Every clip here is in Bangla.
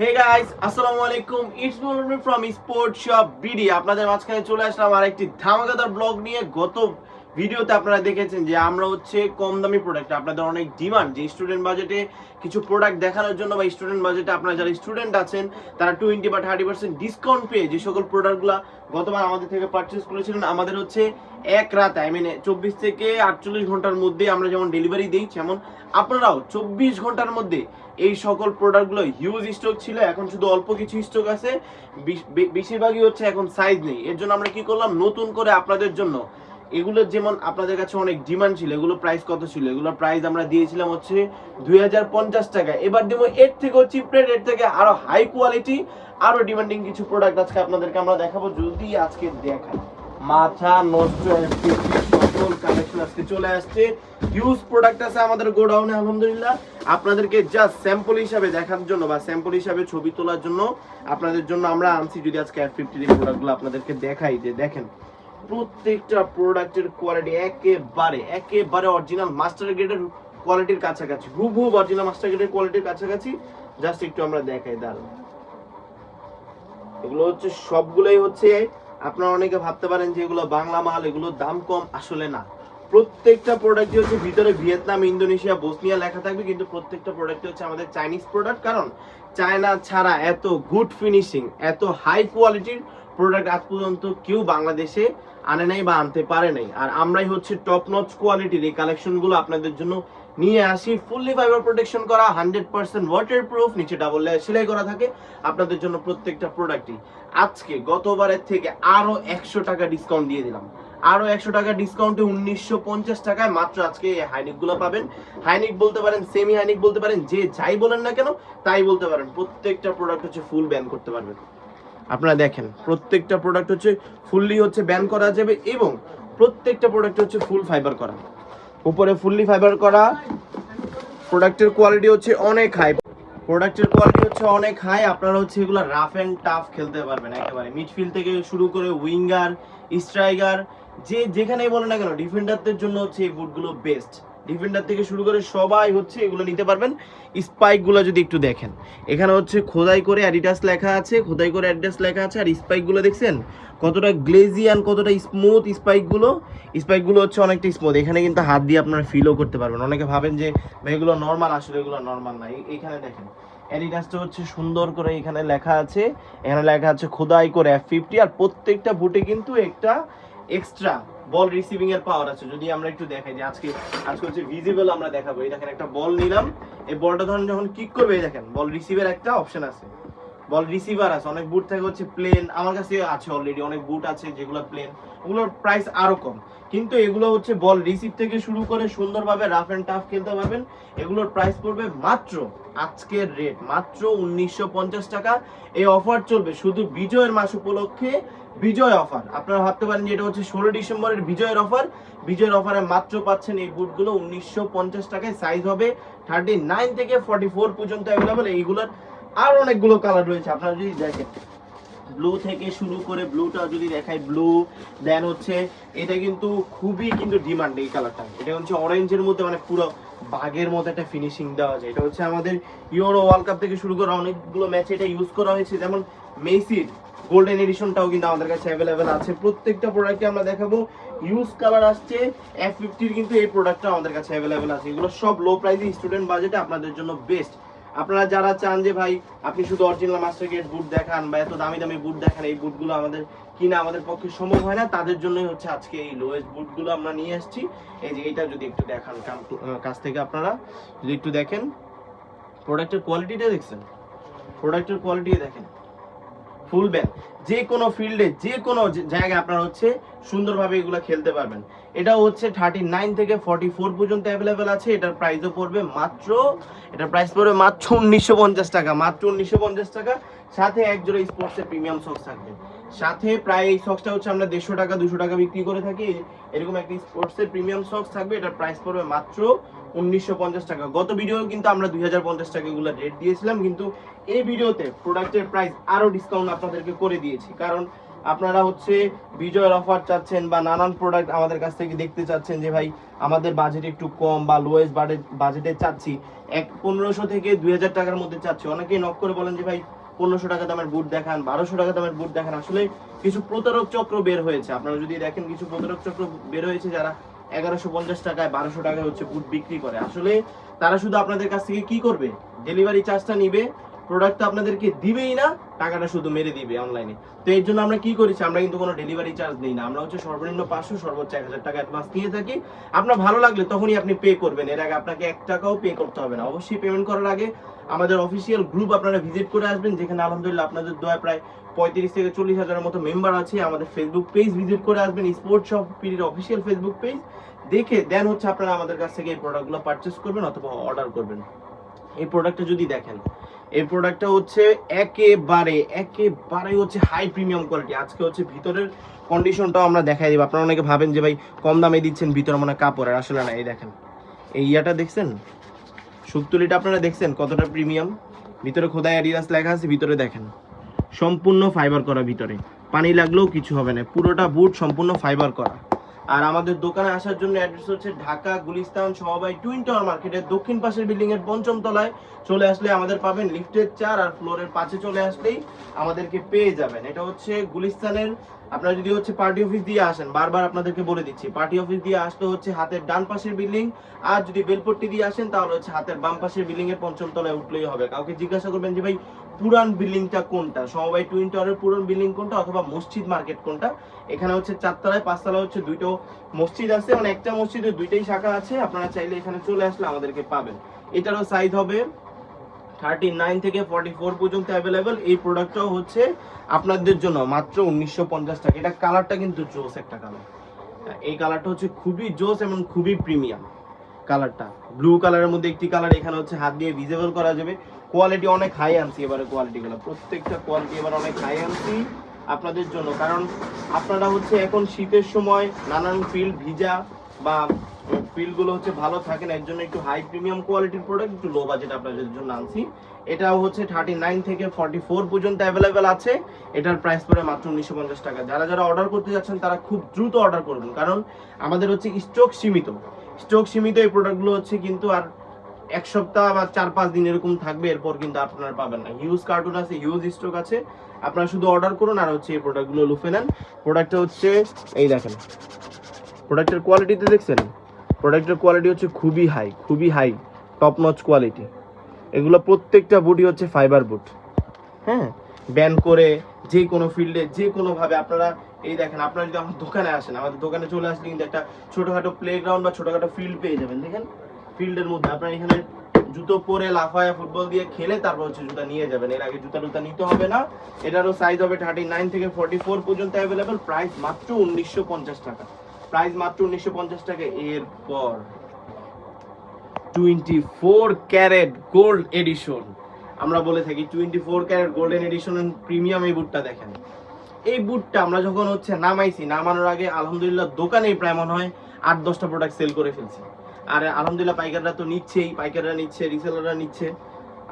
হে গাইস আসসালামু আলাইকুম। It's Molmi from sport shop BD আপনাদের মাঝখানে চলে আসলাম আরেকটি ধামাকাদার ব্লগ নিয়ে। গত ভিডিওতে আপনারা দেখেছেন যে আমরা হচ্ছে কম দামি প্রোডাক্ট আপনাদের অনেক ডিমান্ড যে স্টুডেন্ট বাজেটে কিছু প্রোডাক্ট দেখানোর জন্য বা স্টুডেন্ট বাজেটে আপনারা যারা স্টুডেন্ট আছেন, তারা টোয়েন্টি বা থার্টি পার্সেন্ট ডিসকাউন্ট পেয়ে যে সকল প্রোডাক্টগুলো গতবার আমাদের থেকে পারচেস করেছিলেন, আমাদের হচ্ছে এক রাত আই মিন চব্বিশ থেকে আটচল্লিশ ঘণ্টার মধ্যে আমরা যেমন ডেলিভারি দিই যেমন আপনারাও চব্বিশ ঘণ্টার মধ্যে এই সকল প্রোডাক্টগুলো হিউজ স্টক ছিল, এখন শুধু অল্প কিছু স্টক আছে বেশিরভাগই হচ্ছে এখন সাইজ নেই। এর জন্য আমরা কি করলাম? নতুন করে আপনাদের জন্য এগুলোর যেমন আপনাদের কাছে অনেক ডিমান্ড ছিল, এগুলো প্রাইস কত ছিল? এগুলোর প্রাইস আমরা দিয়েছিলাম হচ্ছে দুই হাজার পঞ্চাশ টাকা। এবার দেবো এর থেকেও চিপ রেট এর থেকে আরও হাই কোয়ালিটি আরও ডিমান্ডিং কিছু প্রোডাক্ট আজকে আপনাদেরকে আমরা দেখাবো যদি আজকে দেখাই। মাথা নষ্ট চলে আসছে। হিউজ প্রোডাক্ট আছে আমাদের গোডাউনে, আলহামদুলিল্লাহ। আপনাদেরকে জাস্ট স্যাম্পল হিসাবে দেখার জন্য বা স্যাম্পল হিসাবে ছবি তোলার জন্য আপনাদের জন্য আমরা আনছি। যদি আজকে প্রোডাক্টগুলো আপনাদেরকে দেখাই, যে দেখেন প্রত্যেকটা প্রোডাক্টের কোয়ালিটি একেবারে একেবারে অরিজিনাল মাস্টার গ্রেডের কোয়ালিটির কাছাকাছি, হুবহু অরিজিনাল মাস্টার গ্রেডের কোয়ালিটির কাছাকাছি। জাস্ট একটু আমরা দেখাই, দাঁড়ান। এগুলো হচ্ছে সবগুলোই হচ্ছে, আপনারা অনেকে ভাবতে পারেন যে এগুলো বাংলা মাল, এগুলোর দাম কম, আসলে না। প্রত্যেকটা প্রোডাক্টই হচ্ছে ভিতরে ভিয়েতনাম, ইন্দোনেশিয়া, বসনিয়া লেখা থাকবে, কিন্তু প্রত্যেকটা প্রোডাক্ট হচ্ছে আমাদের চাইনিজ প্রোডাক্ট কারণ চায়না ছাড়া এত গুড ফিনিশিং এত হাই কোয়ালিটির প্রোডাক্ট আজ পর্যন্ত কেউ বাংলাদেশে আনে নাই বা আনতে পারে নাই। আর আমরাই হচ্ছে টপ নচ কোয়ালিটির এই কালেকশনগুলো আপনাদের জন্য নিয়ে আসি। ফুললি ফাইবার প্রোটেকশন করা হান্ড্রেড পার্সেন্ট ওয়াটার প্রুফ নিচে ডাবল লেয়ার সেলাই করা থাকে আপনাদের জন্য প্রত্যেকটা প্রোডাক্টই আজকে গতবারের থেকে আরও একশো টাকা ডিসকাউন্ট দিয়ে দিলাম। আরও একশো টাকা ডিসকাউন্টে উনিশশো পঞ্চাশ টাকায় মাত্র আজকে এই হাইনিকগুলো পাবেন। হাইনিক বলতে পারেন সেমি হাইনিক বলতে পারেন, যে যাই বলেন না কেন, তাই বলতে পারেন। প্রত্যেকটা প্রোডাক্ট হচ্ছে ফুল ব্যান করতে পারবেন। আপনারা দেখেন, প্রত্যেকটা প্রোডাক্ট হচ্ছে ফুললি হচ্ছে ব্যান করা যাবে এবং প্রত্যেকটা প্রোডাক্ট হচ্ছে ফুল ফাইবার করা। উপরে ফুললি ফাইবার করা প্রোডাক্টের কোয়ালিটি হচ্ছে অনেক হাই প্রোডাক্টের কোয়ালিটি হচ্ছে অনেক হাই আপনারা হচ্ছে এগুলো রাফ অ্যান্ড টাফ খেলতে পারবেন একেবারে। মিডফিল্ড থেকে শুরু করে উইঙ্গার স্ট্রাইকার যে যেখানেই বলেন না কেন ডিফেন্ডারদের জন্য হচ্ছে এই বুটগুলো বেস্ট ডিফেন্ডার থেকে শুরু করে সবাই হচ্ছে এগুলো নিতে পারবেন। স্পাইকগুলো যদি একটু দেখেন। এখানে হচ্ছে খোদাই করে অ্যাডিডাস লেখা আছে, খোদাই করে অ্যাডিডাস লেখা আছে। আর স্পাইকগুলো দেখছেন? কতটা গ্লেজি গ্লেজিয়ান কতটা স্মুথ স্পাইকগুলো স্পাইকগুলো হচ্ছে অনেকটা স্মুথ এখানে কিন্তু হাত দিয়ে আপনারা ফিলও করতে পারবেন। অনেকে ভাবেন যে এগুলো নর্মাল আসলে এগুলো নর্মাল না। এইখানে দেখেন। অ্যাডিডাসটা হচ্ছে সুন্দর করে এখানে লেখা আছে। এখানে লেখা আছে খোদাই করে এফ ফিফটি আর প্রত্যেকটা বুটে কিন্তু একটা এক্সট্রা বল রিসিভিং এর পাওয়ার আছে। যদি আমরা একটু দেখাই যে আজকে আজকে হচ্ছে ভিজিবল আমরা দেখাবো। এই দেখেন একটা বল নিলাম। এই বলটা ধরেন যখন কিক করবে, এই দেখেন বল রিসিভের একটা অপশন আছে। বল রিসিভার আছে, অনেক বুট থাকে হচ্ছে প্লেন আমার কাছে আছে অলরেডি অনেক বুট আছে যেগুলো প্লেন ওগুলোর প্রাইস আরও কম। কিন্তু এগুলো হচ্ছে বল রিসিভ থেকে শুরু করে সুন্দরভাবে রাফ এন্ড টাফ খেলতে পারবেন, এগুলোর প্রাইস পড়বে মাত্র আজকের রেট মাত্র উনিশশো পঞ্চাশ টাকা। এই অফার চলবে শুধু বিজয়ের মাস উপলক্ষে, বিজয় অফার আপনারা ভাবতে পারেন যে এটা হচ্ছে ষোলো ডিসেম্বরের বিজয়ের অফার বিজয়ের অফারে মাত্র পাচ্ছেন এই বুটগুলো উনিশশো পঞ্চাশ টাকায় সাইজ হবে থার্টি নাইন থেকে ফর্টি ফোর পর্যন্ত অ্যাভেলেবল এইগুলোর আর অনেকগুলো কালার রয়েছে, আপনারা যদি দেখেন। ব্লু থেকে শুরু করে ব্লুটা যদি দেখাই ব্লু দেন হচ্ছে এটা কিন্তু খুবই কিন্তু ডিমান্ড এই কালারটা এটা হচ্ছে অরেঞ্জের মধ্যে মানে পুরো বাঘের মতো একটা ফিনিশিং দেওয়া যায়। এটা হচ্ছে আমাদের ইউরো ওয়ার্ল্ড কাপ থেকে শুরু করে অনেকগুলো ম্যাচে এটা ইউজ করা হয়েছে। যেমন মেসির গোল্ডেন এডিশনটাও কিন্তু আমাদের কাছে অ্যাভেলেবেল আছে। প্রত্যেকটা প্রোডাক্টে আমরা দেখাবো। ইউজ কালার আসছে এফ ফিফটির কিন্তু এই প্রোডাক্টটা আমাদের কাছে অ্যাভেলেবেল আছে। এগুলো সব লো প্রাইসে স্টুডেন্ট বাজেটে আপনাদের জন্য বেস্ট আপনারা যারা চান যে ভাই, আপনি শুধু অরিজিনাল মাস্টার গেট বুট দেখান বা এত দামি দামি বুট দেখান, এই বুটগুলো আমাদের কিনা আমাদের পক্ষে সম্ভব হয় না, তাদের জন্যই হচ্ছে আজকে এই লোয়েস্ট বুটগুলো আমরা নিয়ে এসেছি। এই যে এইটা যদি একটু দেখান কাছ থেকে আপনারা যদি একটু দেখেন প্রোডাক্টের কোয়ালিটিটা দেখছেন? প্রোডাক্টের কোয়ালিটি দেখেন। ফুল ব্যান যে কোনো ফিল্ডে যে কোনো জায়গায় আপনার হচ্ছে সুন্দরভাবে এগুলো খেলতে পারবেন। এটা হচ্ছে থার্টি নাইন থেকে ফর্টি ফোর পর্যন্ত অ্যাভেলেবেল আছে। এটার প্রাইসও পড়বে মাত্র, এটার প্রাইস পড়বে মাত্র উনিশশো পঞ্চাশ টাকা, মাত্র উনিশশো পঞ্চাশ টাকা। সাথে একজোড়া স্পোর্টসের প্রিমিয়াম সক্স থাকবে। সাথে প্রায় এই সক্সটা হচ্ছে আমরা দেড়শো টাকা, দুশো টাকা বিক্রি করে থাকি। এরকম একটা স্পোর্টসের প্রিমিয়াম সক্স থাকবে, এটার প্রাইস পড়বে মাত্র উনিশশো পঞ্চাশ টাকা। গত ভিডিও কিন্তু আমরা দুই হাজার পঞ্চাশ টাকা এগুলো রেট দিয়েছিলাম, কিন্তু এই ভিডিওতে প্রোডাক্টের প্রাইস আরও ডিসকাউন্ট আপনাদেরকে করে দিয়েছি। কারণ আপনারা হচ্ছে বিজয়ের অফার চাচ্ছেন বা নানান প্রোডাক্ট আমাদের কাছ থেকে দেখতে চাচ্ছেন যে, ভাই, আমাদের বাজেট একটু কম বা লোয়েস্ট বাজেটে চাচ্ছি। এক পনেরোশো থেকে দুই হাজার টাকার মধ্যে চাচ্ছি। অনেকেই নক করে বলেন যে, ভাই পনেরোশো টাকা দামের বুট দেখান, বারোশো টাকা দামের বুট দেখান। আসলে কিছু প্রতারক চক্র বের হয়েছে। আপনারা যদি দেখেন, কিছু প্রতারক চক্র বের হয়েছে যারা এগারোশো পঞ্চাশ টাকায় বারোশো টাকায় হচ্ছে বুট বিক্রি করে। আসলে তারা শুধু আপনাদের কাছ থেকে কি করবে? ডেলিভারি চার্জটা নিবে প্রোডাক্ট তো আপনাদেরকে দিবেই না, টাকাটা শুধু মেরে দিবে অনলাইনে তো এর জন্য আমরা কি করেছি? আমরা কিন্তু কোনো ডেলিভারি চার্জ নেই না। আমরা হচ্ছে সর্বনিম্ন পাঁচশো, সর্বোচ্চ এক হাজার টাকা অ্যাডভান্স নিয়ে থাকি। আপনার ভালো লাগলে তখনই আপনি পে করবেন। এর আগে আপনাকে এক টাকাও পে করতে হবে না। অবশ্যই পেমেন্ট করার আগে আমাদের অফিসিয়াল গ্রুপ আপনারা ভিজিট করে আসবেন, যেখানে আলহামদুলিল্লাহ আপনাদের দয়া প্রায় পঁয়ত্রিশ থেকে চল্লিশ হাজারের মতো মেম্বার আছে। আমাদের ফেসবুক পেজ ভিজিট করে আসবেন স্পোর্টস অফ পিরির অফিসিয়াল ফেসবুক পেজ দেখে দেন হচ্ছে আপনারা আমাদের কাছ থেকে এই প্রোডাক্টগুলো পারচেস করবেন অথবা অর্ডার করবেন। এই প্রোডাক্টটা যদি দেখেন এই প্রোডাক্টটা হচ্ছে একেবারে একেবারে হচ্ছে হাই প্রিমিয়াম কোয়ালিটি আজকে হচ্ছে ভিতরের কন্ডিশনটাও আমরা দেখাই দিব। আপনারা অনেকে ভাবেন যে, ভাই, কম দামে দিচ্ছেন, ভিতরে মনে কাপড়ের। আসলে না, এই দেখেন, এই ইয়াটা দেখছেন? সুকতুলিটা আপনারা দেখছেন কতটা প্রিমিয়াম ভিতরে খোদাই অ্যাডিডাস লেখা আছে, ভিতরে দেখেন। সম্পূর্ণ ফাইবার করা ভিতরে। পানি লাগলেও কিছু হবে না। পুরোটা বুট সম্পূর্ণ ফাইবার করা। আর আমাদের দোকানে আসার জন্য অ্যাড্রেস হচ্ছে ঢাকা গুলিস্তান সমবায় টুইন টাওয়ার মার্কেটের দক্ষিণ পাশের বিল্ডিং এর পঞ্চম তলায়। চলে আসলে আমাদের পাবেন লিফটের চার আর ফ্লোরের পাঁচে চলে আসলেই আমাদেরকে পেয়ে যাবেন। এটা হচ্ছে গুলিস্তানের, আপনারা যদি হচ্ছে পার্টি অফিস দিয়ে আসেন, বারবার আপনাদেরকে বলে দিচ্ছি, পার্টি অফিস দিয়ে আসলে হচ্ছে হাতের ডান পাশের বিল্ডিং, আর যদি বেলপট্টি দিয়ে আসেন তাহলে হচ্ছে হাতের বাম পাশের বিল্ডিং এর পঞ্চম তলায় উঠলেই হবে। কাউকে জিজ্ঞাসা করবেন যে, ভাই পুরান বিল্ডিংটা কোনটা? সমবায় টুইন টাওয়ারের পুরান বিল্ডিং কোনটা অথবা মসজিদ মার্কেট কোনটা? এখানে হচ্ছে চারতলায়, পাঁচতলায় হচ্ছে দুইটো মসজিদ আছে মানে একটা মসজিদে দুইটাই শাখা আছে। আপনারা চাইলে এখানে চলে আসলে আমাদেরকে পাবেন। এটারও সাইজ হবে থার্টি নাইন থেকে ফর্টি ফোর পর্যন্ত অ্যাভেলেবেল এই প্রোডাক্টটাও হচ্ছে আপনাদের জন্য মাত্র উনিশশো পঞ্চাশ টাকা। এটা কালারটা কিন্তু জোস একটা কালার এই কালারটা হচ্ছে খুবই জোস এবং খুবই প্রিমিয়াম কালারটা ব্লু কালারের মধ্যে একটি কালার এখানে হচ্ছে হাত দিয়ে ভিজিবল করা যাবে। কোয়ালিটি অনেক হাই আনছি এবারে কোয়ালিটিগুলো প্রত্যেকটা কোয়ালিটি এবার অনেক হাই আনছি আপনাদের জন্য। কারণ আপনারা হচ্ছে এখন শীতের সময় নানান ফিল্ড ভিজা বা ফিল্ডগুলো হচ্ছে ভালো থাকে না, এর জন্য একটু হাই প্রিমিয়াম কোয়ালিটির প্রোডাক্ট একটু লো বাজেট আপনাদের জন্য আনছি। এটাও হচ্ছে থার্টি নাইন থেকে ফর্টি ফোর পর্যন্ত অ্যাভেলেবেল আছে। এটার প্রাইস পড়ে মাত্র উনিশশো পঞ্চাশ টাকা। যারা যারা অর্ডার করতে যাচ্ছেন, তারা খুব দ্রুত অর্ডার করবেন। কারণ আমাদের হচ্ছে স্টক সীমিত। স্টক সীমিত এই প্রোডাক্টগুলো হচ্ছে কিন্তু আর এক সপ্তাহ বা চার পাঁচ দিন এরকম থাকবে, এরপর কিন্তু আপনারা পাবেন না। হিউজ কার্টুন আছে হিউজ স্টক আছে। আপনারা শুধু অর্ডার করুন আর হচ্ছে এই প্রোডাক্টগুলো লুফে নেন। প্রোডাক্টটা হচ্ছে, এই দেখেন। প্রোডাক্টের কোয়ালিটিতে দেখছেন? প্রোডাক্টের কোয়ালিটি হচ্ছে খুবই হাই খুবই হাই টপ নচ কোয়ালিটি এগুলো প্রত্যেকটা বুটই হচ্ছে ফাইবার বুট হ্যাঁ? ব্যান করে যে কোনো ফিল্ডে যে কোনোভাবে আপনারা, এই দেখেন, আপনারা যদি আমার দোকানে আসেন, আমাদের দোকানে চলে আসলে কিন্তু একটা ছোটোখাটো প্লে গ্রাউন্ড বা ছোটোখাটো ফিল্ড পেয়ে যাবেন, দেখেন? ফিল্ডের মধ্যে। আপনার এখানে জুতো পরে লাফায়া ফুটবল দিয়ে খেলে তারপর হচ্ছে জুতা নিয়ে যাবেন। এর আগে জুতা টুতা নিতে হবে না। এটারও সাইজ হবে থার্টি নাইন থেকে ফর্টি ফোর পর্যন্ত অ্যাভেলেবেল প্রাইস মাত্র উনিশশো পঞ্চাশ টাকা। প্রাইস মাত্র উনিশশো পঞ্চাশ টাকা। এরপর twenty four carat gold edition আমরা বলে থাকি twenty four carat golden edition premium এই বুটটা দেখেন। এই বুটটা আমরা যখন হচ্ছে নামাইছি, নামানোর আগে আলহামদুলিল্লাহ দোকানেই প্রায় মনে হয় আট দশটা প্রোডাক্ট সেল করে ফেলছি। আর আলহামদুলিল্লাহ পাইকাররা তো নিচ্ছেই, পাইকাররা নিচ্ছে রিসেলাররা নিচ্ছে।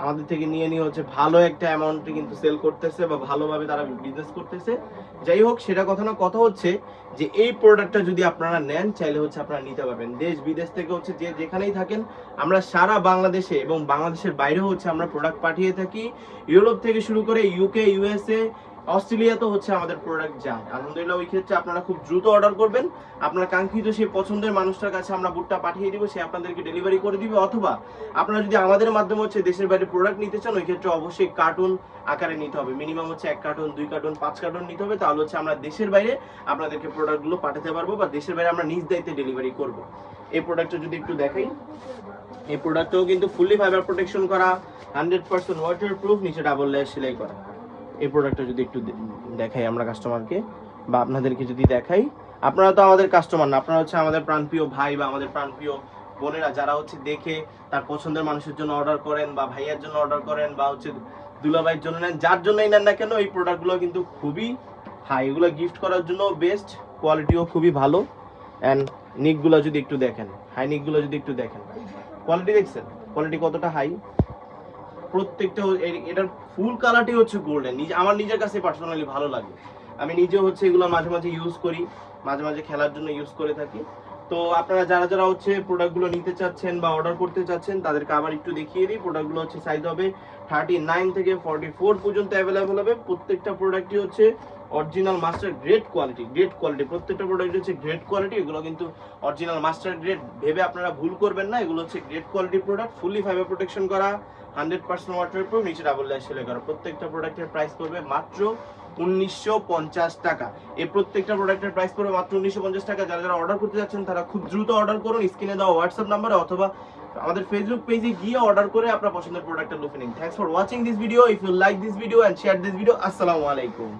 আমাদের থেকে নিয়ে নিয়ে হচ্ছে ভালো একটা অ্যামাউন্টে কিন্তু সেল করতেছে বা ভালোভাবে তারা বিজনেস করতেছে। যাই হোক, সেটা কথা না, কথা হচ্ছে যে এই প্রোডাক্টটা যদি আপনারা নেন, চাইলে হচ্ছে আপনারা নিতে পারবেন। দেশ বিদেশ থেকে হচ্ছে যে যেখানেই থাকেন, আমরা সারা বাংলাদেশে এবং বাংলাদেশের বাইরেও হচ্ছে আমরা প্রোডাক্ট পাঠিয়ে থাকি। ইউরোপ থেকে শুরু করে ইউকে ইউএসএ অস্ট্রেলিয়াতেও হচ্ছে আমাদের প্রোডাক্ট যায় আলহামদুলিল্লাহ, ওই ক্ষেত্রে আপনারা খুব দ্রুত অর্ডার করবেন। আপনার কাঙ্ক্ষিত সেই পছন্দের মানুষটার কাছে আমরা বুটটা পাঠিয়ে দিব, সে আপনাদেরকে ডেলিভারি করে দিবে। অথবা আপনারা যদি আমাদের মাধ্যমে হচ্ছে দেশের বাইরে প্রোডাক্ট নিতে চান, ওই ক্ষেত্রে অবশ্যই কার্টুন আকারে নিতে হবে। মিনিমাম হচ্ছে এক কার্টুন দুই কার্টুন পাঁচ কার্টুন নিতে হবে। তাহলে হচ্ছে আমরা দেশের বাইরে আপনাদেরকে প্রোডাক্টগুলো পাঠাতে পারব বা দেশের বাইরে আমরা নিজ দায়িত্বে ডেলিভারি করব। এই প্রোডাক্টটা যদি একটু দেখাই। এই প্রোডাক্টটাও কিন্তু ফুললি ফাইবার প্রোটেকশন করা হান্ড্রেড পার্সেন্ট ওয়াটার প্রুফ নিচে ডাবল লেয়ার সেলাই করা। এই প্রোডাক্টটা যদি একটু দেখাই আমরা কাস্টমারকে বা আপনাদেরকে যদি দেখাই, আপনারা তো আমাদের কাস্টমার না, আপনারা হচ্ছে আমাদের প্রাণপ্রিয় ভাই বা আমাদের প্রাণপ্রিয় বোনেরা যারা হচ্ছে দেখে তার পছন্দের মানুষের জন্য অর্ডার করেন বা ভাইয়ের জন্য অর্ডার করেন বা হচ্ছে দুলাভাইয়ের জন্য নেন, যার জন্যই নেন না কেন, এই প্রোডাক্টগুলো কিন্তু খুবই হাই এগুলো গিফট করার জন্য বেস্ট কোয়ালিটিও খুবই ভালো। অ্যান্ড নিকগুলো যদি একটু দেখেন হাই নিকগুলো যদি একটু দেখেন কোয়ালিটি দেখছেন? কোয়ালিটি কতটা হাই প্রত্যেকটা এটার ফুল কালারটি হচ্ছে গোল্ডেন নিজে, আমার নিজের কাছে পার্সোনালি ভালো লাগে। আমি নিজেও হচ্ছে এগুলো মাঝে মাঝে ইউজ করি, মাঝে মাঝে খেলার জন্য ইউজ করে থাকি। তো আপনারা যারা যারা হচ্ছে প্রোডাক্টগুলো নিতে চাচ্ছেন বা অর্ডার করতে চাচ্ছেন, তাদেরকে আবার একটু দেখিয়ে দিই। প্রোডাক্টগুলো হচ্ছে সাইজ হবে থার্টি নাইন থেকে ফর্টি ফোর পর্যন্ত অ্যাভেলেবেল হবে। প্রত্যেকটা প্রোডাক্টই হচ্ছে original master grade quality grade quality প্রত্যেকটা প্রোডাক্ট হচ্ছে গ্রেড কোয়ালিটি এগুলো কিন্তু অরিজিনাল মাস্টার গ্রেড ভেবে আপনারা ভুল করবেন না। এগুলো হচ্ছে grade quality product fully fiber protection করা। হান্ড্রেড পার্সেন্ট ওয়াটার প্রুফ নিচে ডাবল লাইন সেলে করা প্রত্যেকটা প্রোডাক্টের প্রাইস পড়বে মাত্র উনিশশো পঞ্চাশ টাকা। এই প্রত্যেকটা প্রোডাক্টের প্রাইস পড়বে মাত্র উনিশশো পঞ্চাশ টাকা। যারা যারা অর্ডার করতে যাচ্ছেন, তারা খুব দ্রুত অর্ডার করুন। স্ক্রিনে দেওয়া হোয়াটসঅ্যাপ নাম্বারে অথবা আমাদের ফেসবুক পেজে গিয়ে অর্ডার করে আপনার পছন্দের প্রোডাক্টটা লুফে নিন। Thanks for watching this video if you like this video and share this video আসসালামু আলাইকুম।